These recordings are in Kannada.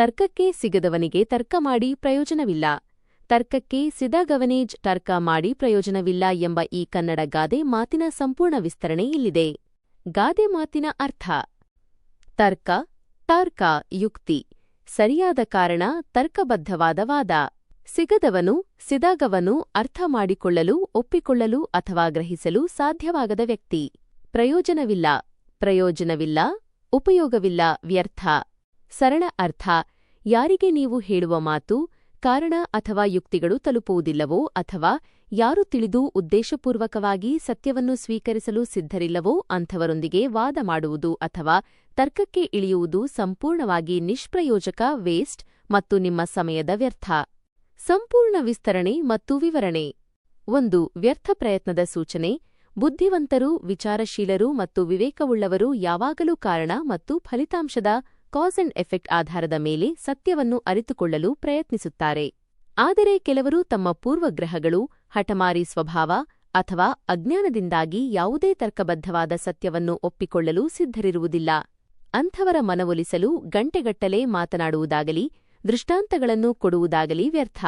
ತರ್ಕಕ್ಕೆ ಸಿಗದವನಿಗೆ ತರ್ಕ ಮಾಡಿ ಪ್ರಯೋಜನವಿಲ್ಲ. ತರ್ಕಕ್ಕೆ ಸಿದಗವನೇಜ್ ತರ್ಕ ಮಾಡಿ ಪ್ರಯೋಜನವಿಲ್ಲ ಎಂಬ ಈ ಕನ್ನಡ ಗಾದೆ ಮಾತಿನ ಸಂಪೂರ್ಣ ವಿಸ್ತರಣೆ ಇಲ್ಲಿದೆ. ಗಾದೆ ಮಾತಿನ ಅರ್ಥ, ತರ್ಕ ತರ್ಕ, ಯುಕ್ತಿ, ಸರಿಯಾದ ಕಾರಣ ತರ್ಕಬದ್ಧವಾದ ವಾದ ಸಿಗದವನು, ಸಿದಾಗವನು ಅರ್ಥ ಮಾಡಿಕೊಳ್ಳಲು, ಒಪ್ಪಿಕೊಳ್ಳಲು ಅಥವಾ ಗ್ರಹಿಸಲು ಸಾಧ್ಯವಾಗದ ವ್ಯಕ್ತಿ. ಪ್ರಯೋಜನವಿಲ್ಲ ಪ್ರಯೋಜನವಿಲ್ಲ, ಉಪಯೋಗವಿಲ್ಲ, ವ್ಯರ್ಥ. ಸರಳ ಅರ್ಥ. ಯಾರಿಗೆ ನೀವು ಹೇಳುವ ಮಾತು, ಕಾರಣ ಅಥವಾ ಯುಕ್ತಿಗಳು ತಲುಪುವುದಿಲ್ಲವೋ ಅಥವಾ ಯಾರು ತಿಳಿದು ಉದ್ದೇಶಪೂರ್ವಕವಾಗಿ ಸತ್ಯವನ್ನು ಸ್ವೀಕರಿಸಲು ಸಿದ್ಧರಿಲ್ಲವೋ ಅಂಥವರೊಂದಿಗೆ ವಾದ ಮಾಡುವುದು ಅಥವಾ ತರ್ಕಕ್ಕೆ ಇಳಿಯುವುದು ಸಂಪೂರ್ಣವಾಗಿ ನಿಷ್ಪ್ರಯೋಜಕ, ವೇಸ್ಟ್ ಮತ್ತು ನಿಮ್ಮ ಸಮಯದ ವ್ಯರ್ಥ. ಸಂಪೂರ್ಣ ವಿಸ್ತರಣೆ ಮತ್ತು ವಿವರಣೆ. ಒಂದು, ವ್ಯರ್ಥ ಪ್ರಯತ್ನದ ಸೂಚನೆ. ಬುದ್ಧಿವಂತರು, ವಿಚಾರಶೀಲರು ಮತ್ತು ವಿವೇಕವುಳ್ಳವರು ಯಾವಾಗಲೂ ಕಾರಣ ಮತ್ತು ಫಲಿತಾಂಶದ ಕಾಸ್ ಅಂಡ್ ಎಫೆಕ್ಟ್ ಆಧಾರದ ಮೇಲೆ ಸತ್ಯವನ್ನು ಅರಿತುಕೊಳ್ಳಲು ಪ್ರಯತ್ನಿಸುತ್ತಾರೆ. ಆದರೆ ಕೆಲವರು ತಮ್ಮ ಪೂರ್ವಗ್ರಹಗಳು, ಹಠಮಾರಿ ಸ್ವಭಾವ ಅಥವಾ ಅಜ್ಞಾನದಿಂದಾಗಿ ಯಾವುದೇ ತರ್ಕಬದ್ಧವಾದ ಸತ್ಯವನ್ನು ಒಪ್ಪಿಕೊಳ್ಳಲು ಸಿದ್ಧರಿರುವುದಿಲ್ಲ. ಅಂಥವರ ಮನವೊಲಿಸಲು ಗಂಟೆಗಟ್ಟಲೆ ಮಾತನಾಡುವುದಾಗಲಿ, ದೃಷ್ಟಾಂತಗಳನ್ನು ಕೊಡುವುದಾಗಲಿ ವ್ಯರ್ಥ.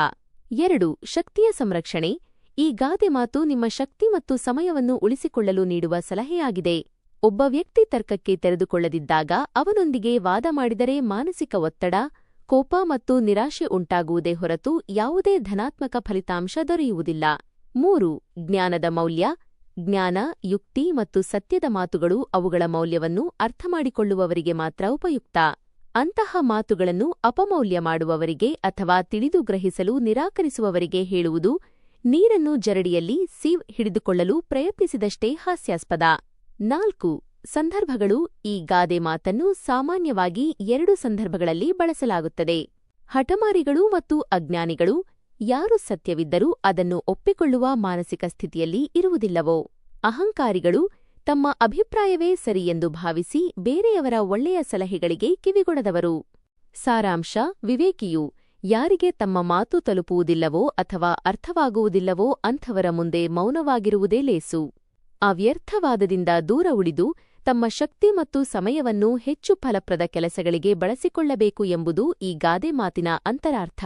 ಎರಡು, ಶಕ್ತಿಯ ಸಂರಕ್ಷಣೆ. ಈ ಗಾದೆ ಮಾತು ನಿಮ್ಮ ಶಕ್ತಿ ಮತ್ತು ಸಮಯವನ್ನು ಉಳಿಸಿಕೊಳ್ಳಲು ನೀಡುವ ಸಲಹೆಯಾಗಿದೆ. ಒಬ್ಬ ವ್ಯಕ್ತಿ ತರ್ಕಕ್ಕೆ ತೆರೆದುಕೊಳ್ಳದಿದ್ದಾಗ ಅವನೊಂದಿಗೆ ವಾದ ಮಾಡಿದರೆ ಮಾನಸಿಕ ಒತ್ತಡ, ಕೋಪ ಮತ್ತು ನಿರಾಶೆ ಉಂಟಾಗುವುದೇ ಹೊರತು ಯಾವುದೇ ಧನಾತ್ಮಕ ಫಲಿತಾಂಶ ದೊರೆಯುವುದಿಲ್ಲ. ಮೂರು, ಜ್ಞಾನದ ಮೌಲ್ಯ, ಜ್ಞಾನ, ಯುಕ್ತಿ ಮತ್ತು ಸತ್ಯದ ಮಾತುಗಳು ಅವುಗಳ ಮೌಲ್ಯವನ್ನು ಅರ್ಥಮಾಡಿಕೊಳ್ಳುವವರಿಗೆ ಮಾತ್ರ ಉಪಯುಕ್ತ. ಅಂತಹ ಮಾತುಗಳನ್ನು ಅಪಮೌಲ್ಯ ಮಾಡುವವರಿಗೆ ಅಥವಾ ತಿಳಿದು ಗ್ರಹಿಸಲು ನಿರಾಕರಿಸುವವರಿಗೆ ಹೇಳುವುದು, ನೀರನ್ನು ಜರಡಿಯಲ್ಲಿ ಸೀವ್ ಹಿಡಿದುಕೊಳ್ಳಲು ಪ್ರಯತ್ನಿಸಿದಷ್ಟೇ ಹಾಸ್ಯಾಸ್ಪದ. ನಾಲ್ಕು ಸಂದರ್ಭಗಳು ಈ ಗಾದೆ ಮಾತನ್ನು ಸಾಮಾನ್ಯವಾಗಿ ಎರಡು ಸಂದರ್ಭಗಳಲ್ಲಿ ಬಳಸಲಾಗುತ್ತದೆ. ಹಠಮಾರಿಗಳು ಮತ್ತು ಅಜ್ಞಾನಿಗಳು ಯಾರು ಸತ್ಯವಿದ್ದರೂ ಅದನ್ನು ಒಪ್ಪಿಕೊಳ್ಳುವ ಮಾನಸಿಕ ಸ್ಥಿತಿಯಲ್ಲಿ ಇರುವುದಿಲ್ಲವೋ? ಅಹಂಕಾರಿಗಳು ತಮ್ಮ ಅಭಿಪ್ರಾಯವೇ ಸರಿಯೆಂದು ಭಾವಿಸಿ ಬೇರೆಯವರ ಒಳ್ಳೆಯ ಸಲಹೆಗಳಿಗೆ ಕಿವಿಗೊಡದವರು. ಸಾರಾಂಶ, ವಿವೇಕಿಯು ಯಾರಿಗೆ ತಮ್ಮ ಮಾತು ತಲುಪುವುದಿಲ್ಲವೋ ಅಥವಾ ಅರ್ಥವಾಗುವುದಿಲ್ಲವೋ ಅಂಥವರ ಮುಂದೆ ಮೌನವಾಗಿರುವುದೇ ಲೇಸು. ಅವ್ಯರ್ಥವಾದದಿಂದ ದೂರ ಉಳಿದು ತಮ್ಮ ಶಕ್ತಿ ಮತ್ತು ಸಮಯವನ್ನು ಹೆಚ್ಚು ಫಲಪ್ರದ ಕೆಲಸಗಳಿಗೆ ಬಳಸಿಕೊಳ್ಳಬೇಕು ಎಂಬುದು ಈ ಗಾದೆ ಮಾತಿನ ಅಂತರಾರ್ಥ.